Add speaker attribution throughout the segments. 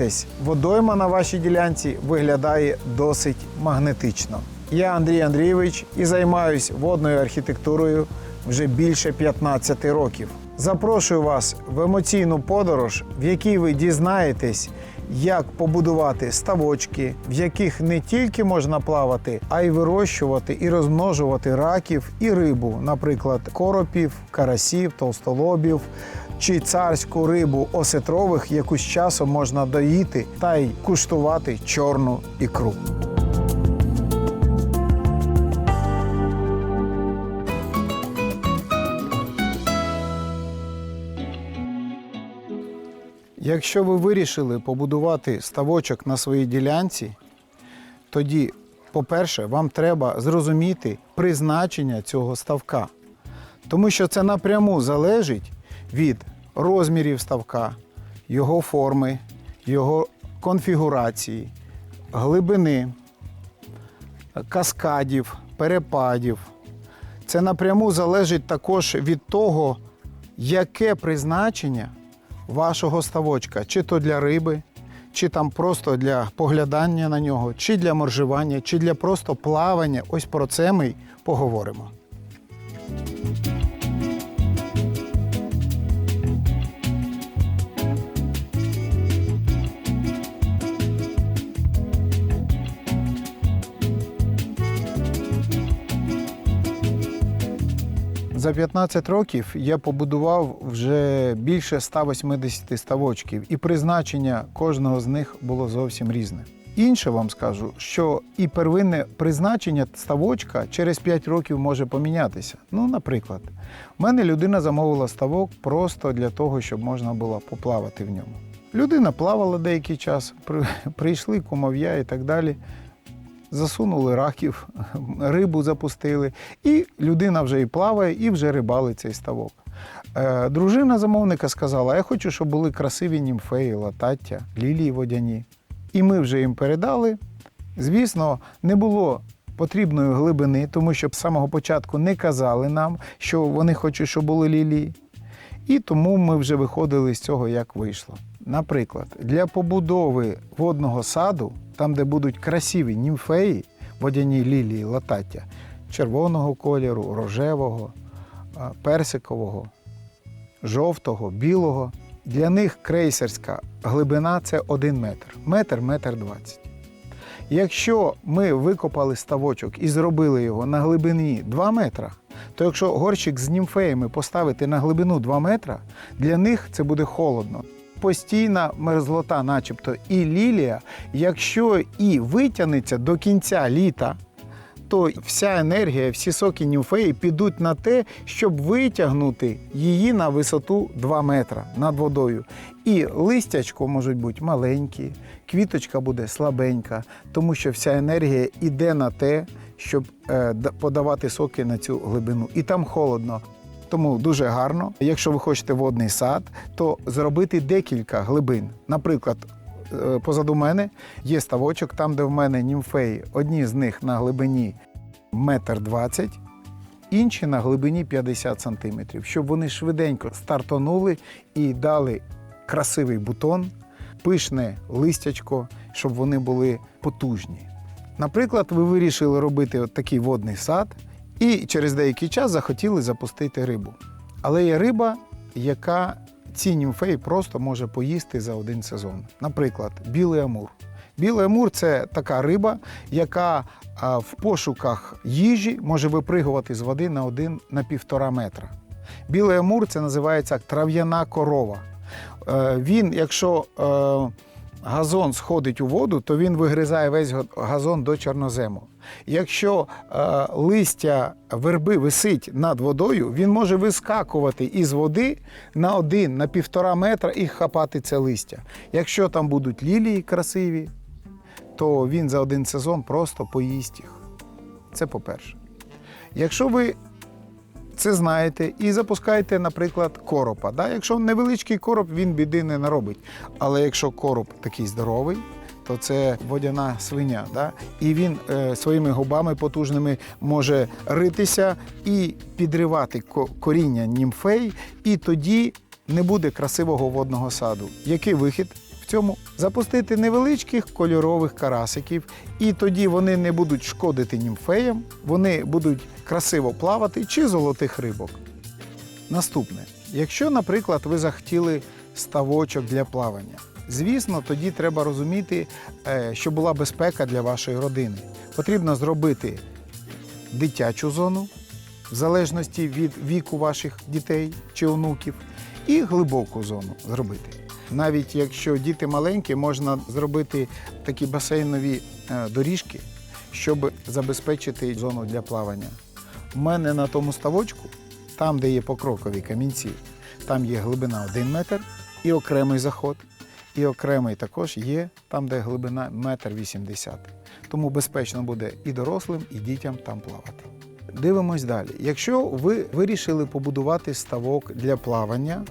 Speaker 1: Погодьтесь, водойма на вашій ділянці виглядає досить магнетично. Я Андрій Андрійович і займаюсь водною архітектурою вже більше 15 років. Запрошую вас в емоційну подорож, в якій ви дізнаєтесь, як побудувати ставочки, в яких не тільки можна плавати, а й вирощувати і розмножувати раків і рибу, наприклад, коропів, карасів, толстолобів чи царську рибу осетрових, яку з часом можна доїти та й куштувати чорну ікру. Якщо ви вирішили побудувати ставочок на своїй ділянці, тоді, по-перше, вам треба зрозуміти призначення цього ставка. Тому що це напряму залежить від розмірів ставка, його форми, його конфігурації, глибини, каскадів, перепадів. Це напряму залежить також від того, яке призначення вашого ставочка, чи то для риби, чи там просто для поглядання на нього, чи для моржування, чи для просто плавання. Ось про це ми й поговоримо. За 15 років я побудував вже більше 180 ставочків, і призначення кожного з них було зовсім різне. Інше вам скажу, що і первинне призначення ставочка через 5 років може помінятися. Ну, наприклад, в мене людина замовила ставок просто для того, щоб можна було поплавати в ньому. Людина плавала деякий час, прийшли кумов'я і так далі засунули раків, рибу запустили, і людина вже і плаває, і вже рибалить цей ставок. Е, Дружина замовника сказала: я хочу, щоб були красиві німфеї, латаття, лілії водяні. І ми вже їм передали. Звісно, не було потрібної глибини, тому що з самого початку не казали нам, що вони хочуть, щоб були лілії. І тому ми вже виходили з цього, як вийшло. Наприклад, для побудови водного саду, там, де будуть красиві німфеї, водяні лілії, латаття, червоного кольору, рожевого, персикового, жовтого, білого, для них крейсерська глибина це 1 метр. Метр, метр двадцять. Якщо ми викопали ставочок і зробили його на глибині 2 метра, то якщо горщик з німфеями поставити на глибину 2 метра, для них це буде холодно. Постійна мерзлота, начебто, і лілія, якщо і витягнеться до кінця літа, то вся енергія, всі соки німфеї підуть на те, щоб витягнути її на висоту 2 метра над водою. І листячко можуть бути маленькі, квіточка буде слабенька, тому що вся енергія йде на те, щоб е, подавати соки на цю глибину. І там холодно. Тому дуже гарно, якщо ви хочете водний сад, то зробити декілька глибин. Наприклад, е, позаду мене є ставочок, там, де в мене німфеї, одні з них на глибині метр двадцять, інші на глибині 50 сантиметрів, щоб вони швиденько стартонули і дали красивий бутон, пишне листячко, щоб вони були потужні. Наприклад, ви вирішили робити от такий водний сад і через деякий час захотіли запустити рибу. Але є риба, яка ці німфеї просто може поїсти за один сезон. Наприклад, білий амур. Білий амур це така риба, яка в пошуках їжі може випригувати з води на один на півтора метра. Білий амур це називається трав'яна корова. Е, Він, якщо е, газон сходить у воду, то він вигризає весь газон до чорнозему. Якщо е, листя верби висить над водою, він може вискакувати із води на один, на півтора метра і хапати це листя. Якщо там будуть лілії красиві, то він за один сезон просто поїсть їх. Це по-перше. Якщо ви це знаєте і запускаєте, наприклад, коропа. Да? Якщо невеличкий короб, він біди не наробить. Але якщо короб такий здоровий, то це водяна свиня. Да? І він е, своїми губами потужними може ритися і підривати коріння німфей, і тоді не буде красивого водного саду. Який вихід цьому? запустити невеличких кольорових карасиків, і тоді вони не будуть шкодити німфеям, вони будуть красиво плавати чи золотих рибок. Наступне, якщо, наприклад, ви захотіли ставочок для плавання, звісно, тоді треба розуміти, е, що була безпека для вашої родини. Потрібно зробити дитячу зону, в залежності від віку ваших дітей чи онуків, і глибоку зону зробити. Навіть якщо діти маленькі, можна зробити такі басейнові е, доріжки, щоб забезпечити зону для плавання. У мене на тому ставочку, там, де є покрокові камінці, там є глибина 1 метр і окремий заход. І окремий також є там, де глибина 1,80 м. Тому безпечно буде і дорослим, і дітям там плавати. Дивимось далі. Якщо ви вирішили побудувати ставок для плавання,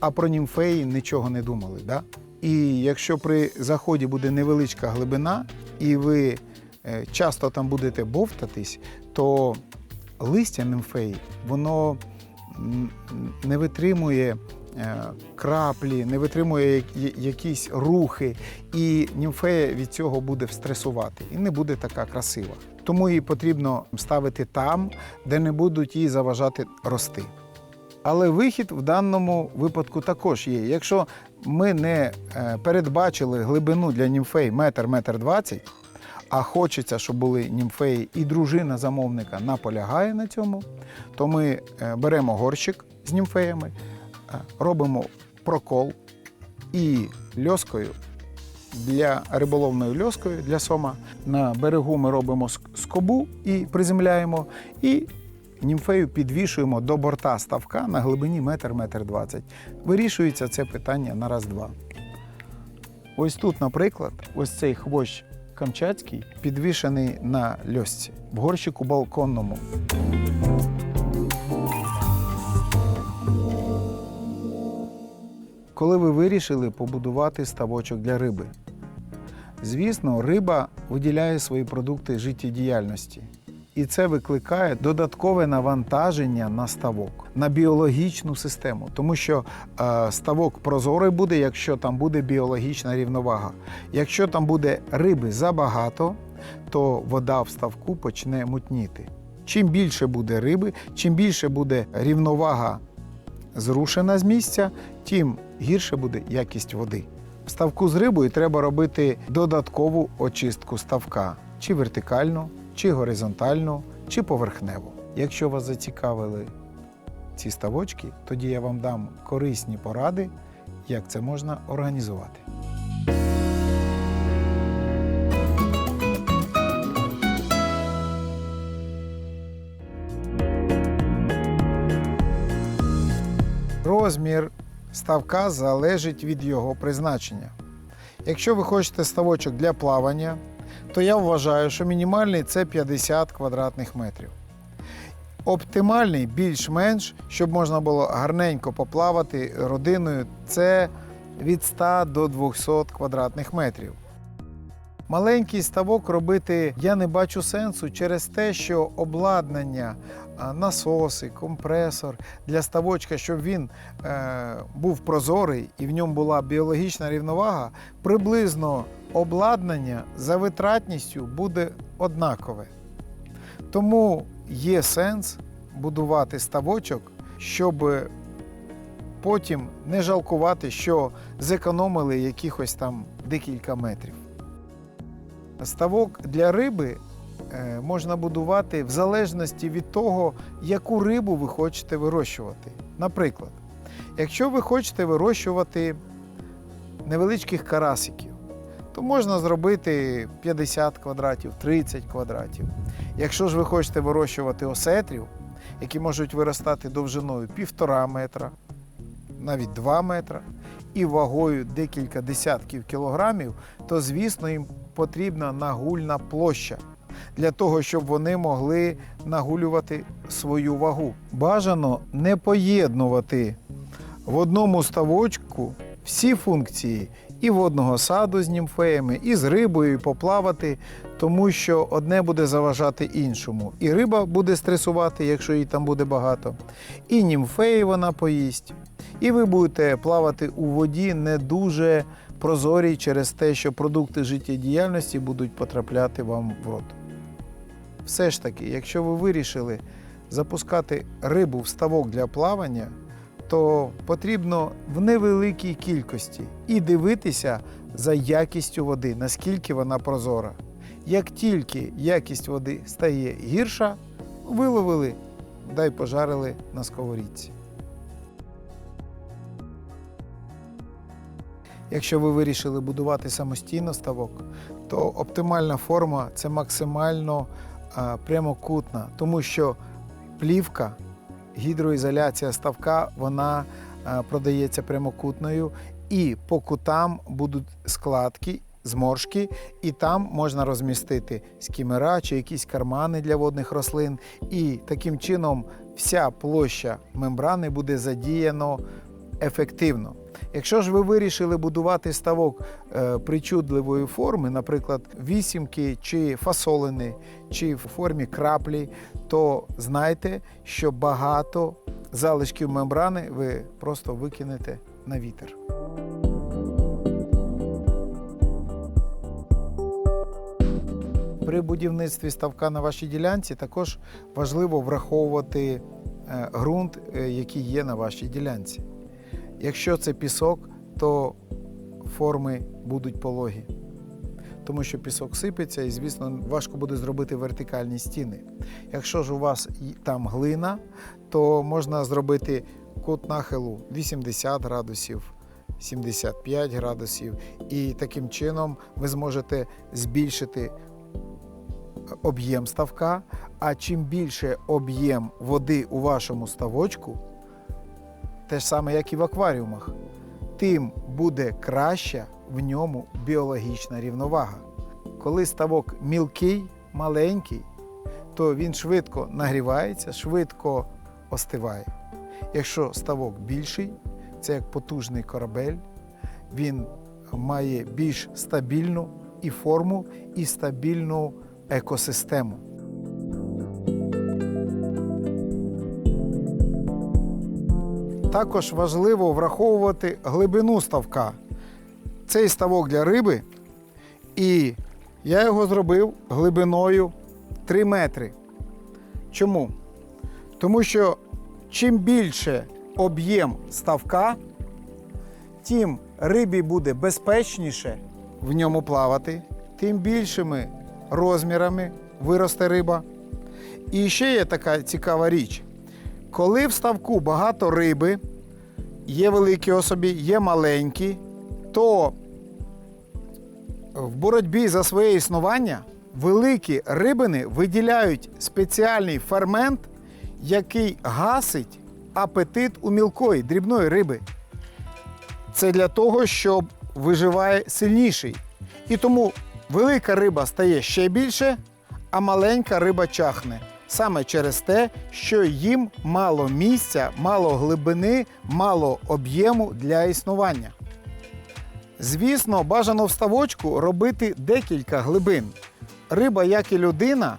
Speaker 1: а про німфеї нічого не думали, да? і якщо при заході буде невеличка глибина, і ви е, часто там будете бовтатись, то листя німфеї, воно не витримує краплі, не витримує якісь рухи, і німфея від цього буде стресувати і не буде така красива. Тому її потрібно ставити там, де не будуть їй заважати рости. Але вихід в даному випадку також є. Якщо ми не е, передбачили глибину для німфей метр, метр двадцять, а хочеться, щоб були німфеї, і дружина замовника наполягає на цьому, то ми е, беремо горщик з німфеями, е, робимо прокол і льоскою для риболовною льоскою для сома. На берегу ми робимо скобу і приземляємо, і німфею підвішуємо до борта ставка на глибині метр, метр двадцять. Вирішується це питання на раз-два. Ось тут, наприклад, ось цей хвощ камчатський підвішений на льосці в горщику балконному. Коли ви вирішили побудувати ставочок для риби, звісно, риба виділяє свої продукти життєдіяльності. І це викликає додаткове навантаження на ставок, на біологічну систему, тому що е, ставок прозорий буде, якщо там буде біологічна рівновага. Якщо там буде риби забагато, то вода в ставку почне мутніти. Чим більше буде риби, чим більше буде рівновага зрушена з місця, тим гірше буде якість води. В ставку з рибою треба робити додаткову очистку ставка, чи вертикальну, чи горизонтальну, чи поверхневу. Якщо вас зацікавили ці ставочки, тоді я вам дам корисні поради, як це можна організувати. Розмір ставка залежить від його призначення. Якщо ви хочете ставочок для плавання, то я вважаю, що мінімальний це 50 квадратних метрів. Оптимальний більш-менш, щоб можна було гарненько поплавати родиною, це від 100 до 200 квадратних метрів. Маленький ставок робити я не бачу сенсу через те, що обладнання, насоси, компресор для ставочка, щоб він е, був прозорий і в ньому була біологічна рівновага, приблизно обладнання за витратністю буде однакове. Тому є сенс будувати ставочок, щоб потім не жалкувати, що зекономили якихось там декілька метрів. Ставок для риби е, можна будувати в залежності від того, яку рибу ви хочете вирощувати. Наприклад, якщо ви хочете вирощувати невеличких карасиків, то можна зробити 50 квадратів, 30 квадратів. Якщо ж ви хочете вирощувати осетрів, які можуть виростати довжиною півтора метра, навіть 2 метра, і вагою декілька десятків кілограмів, то звісно їм потрібна нагульна площа для того, щоб вони могли нагулювати свою вагу. Бажано не поєднувати в одному ставочку всі функції і водного саду з німфеями, і з рибою, і поплавати, тому що одне буде заважати іншому. І риба буде стресувати, якщо її там буде багато, і німфеї вона поїсть. І ви будете плавати у воді не дуже прозорій через те, що продукти життєдіяльності будуть потрапляти вам в рот. Все ж таки, якщо ви вирішили запускати рибу в ставок для плавання, то потрібно в невеликій кількості і дивитися за якістю води, наскільки вона прозора. Як тільки якість води стає гірша, виловили, дай пожарили на сковорідці. Якщо ви вирішили будувати самостійно ставок, то оптимальна форма це максимально прямокутна, тому що плівка, гідроізоляція ставка, вона продається прямокутною, і по кутам будуть складки, зморшки, і там можна розмістити скімера чи якісь кармани для водних рослин. І таким чином вся площа мембрани буде задіяно ефективно. Якщо ж ви вирішили будувати ставок е, причудливої форми, наприклад, вісімки чи фасолини, чи в формі краплі, то знайте, що багато залишків мембрани ви просто викинете на вітер. При будівництві ставка на вашій ділянці також важливо враховувати е, ґрунт, е, який є на вашій ділянці. Якщо це пісок, то форми будуть пологі, тому що пісок сипеться і, звісно, важко буде зробити вертикальні стіни. Якщо ж у вас там глина, то можна зробити кут нахилу 80 градусів, 75 градусів, і таким чином ви зможете збільшити об'єм ставка. А чим більше об'єм води у вашому ставочку, те ж саме, як і в акваріумах, тим буде краща в ньому біологічна рівновага. Коли ставок мілкий, маленький, то він швидко нагрівається, швидко остиває. Якщо ставок більший, це як потужний корабель, він має більш стабільну і форму, і стабільну екосистему. Також важливо враховувати глибину ставка. Цей ставок для риби, і я його зробив глибиною 3 метри. Чому? Тому що чим більше об'єм ставка, тим рибі буде безпечніше в ньому плавати, тим більшими розмірами виросте риба. І ще є така цікава річ. Коли в ставку багато риби, є великі особі, є маленькі, то в боротьбі за своє існування великі рибини виділяють спеціальний фермент, який гасить апетит у мілкої дрібної риби. Це для того, щоб виживає сильніший. І тому велика риба стає ще більше, а маленька риба чахне. Саме через те, що їм мало місця, мало глибини, мало об'єму для існування. Звісно, бажано в ставочку робити декілька глибин. Риба, як і людина,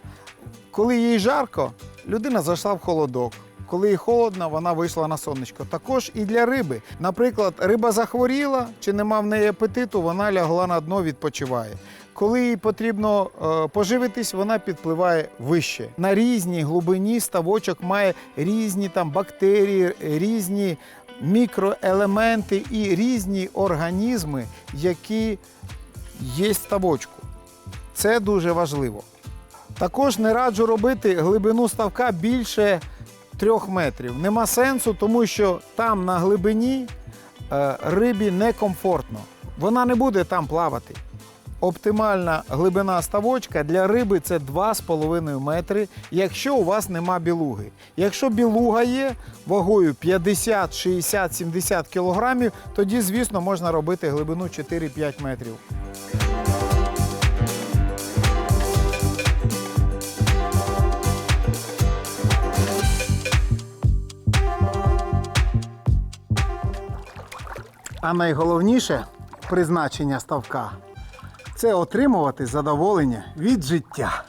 Speaker 1: коли їй жарко, людина зайшла в холодок. Коли холодно, вона вийшла на сонечко. Також і для риби. Наприклад, риба захворіла чи нема в неї апетиту, вона лягла на дно, відпочиває. Коли їй потрібно е, поживитись, вона підпливає вище. На різній глибині ставочок має різні там бактерії, різні мікроелементи і різні організми, які є в ставочку. Це дуже важливо. Також не раджу робити глибину ставка більше трьох метрів. Нема сенсу, тому що там на глибині е, рибі некомфортно. Вона не буде там плавати. Оптимальна глибина ставочка для риби це 2,5 метри, якщо у вас нема білуги. Якщо білуга є вагою 50, 60, 70 кілограмів, тоді, звісно, можна робити глибину 4-5 метрів. А найголовніше призначення ставка це отримувати задоволення від життя.